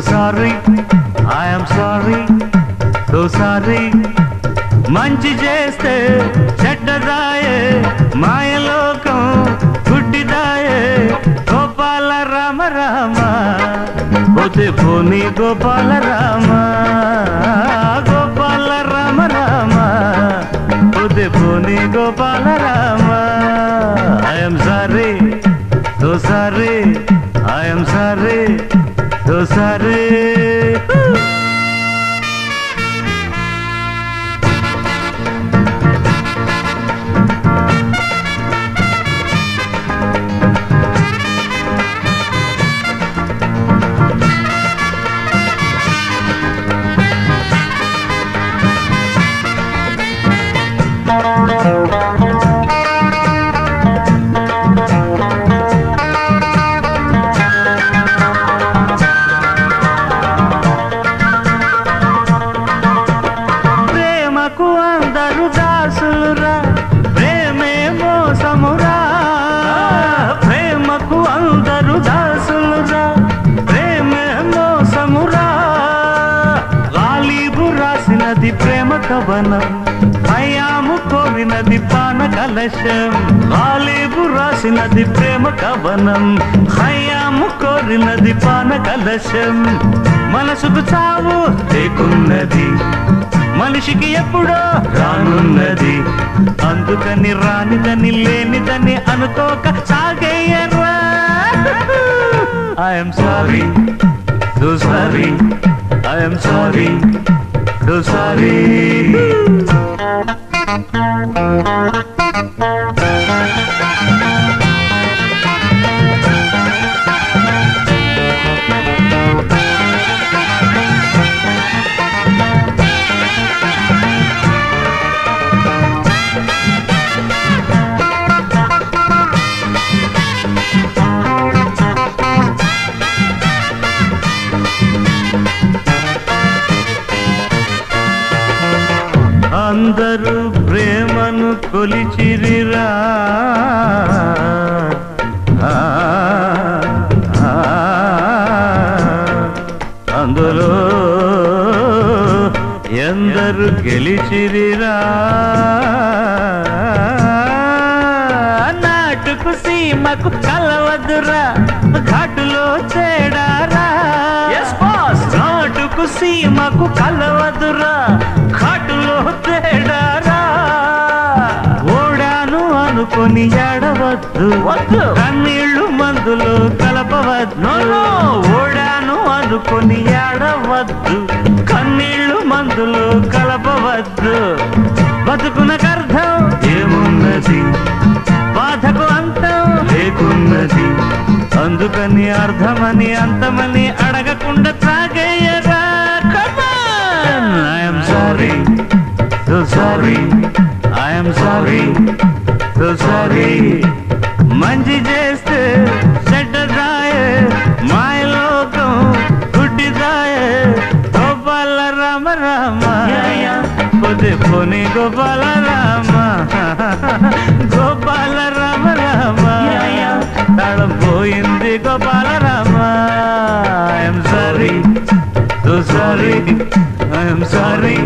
Sorry I'm sorry so sorry మంచి చేస్తే చెడ్డదాయే మాయలోకం గుడ్డిదాయే గోపాల రామ. రామ పోతే పోనీ గోపాల రామ రాసినది ప్రేమ కవనం. భయాము కోరినది పాన కలశం. వాలేబు రాసినది ప్రేమ కవనం. హయాము కోరినది పాన కలశం. మనసుకు చావు లేకున్నది. మనిషికి ఎప్పుడో రానున్నది. అందుకని రానిదని లేనిదని అనుకోక సాగేయర్రా I'm sorry so sorry I'm sorry dosa ri అందరూ ప్రేమను కొలిచిరిరా. అందులో ఎందరు గెలిచిరిరా. నాటుకు సీమకు కలవదురా ఘాటులో చేడారా. నాటుకు సీమకు కలవదురా ఘాటులో తేడారా ఏడవద్దు. వద్దు. కన్నీళ్ళు మందులు కలపవద్దు. ఓడాను అనుకొని ఏడవద్దు. కన్నీళ్ళు మందులు కలపవద్దు. బతుకునకర్థం ఏమున్నది? బాధకు అంతం? లేకున్నది? అందుకని అర్థమని అంతమని అడగకుండా I'm sorry sorry I'm sorry so మంచి చేస్తే చెడ్డదాయే మాయలోకం గుడ్డిదాయే గోపాల రామ రామ పొదే పోని గోపాల రామ. గోపాల రామ రామ తాళం పోయింది Gopala Rama. I'm sorry so sorry I'm sorry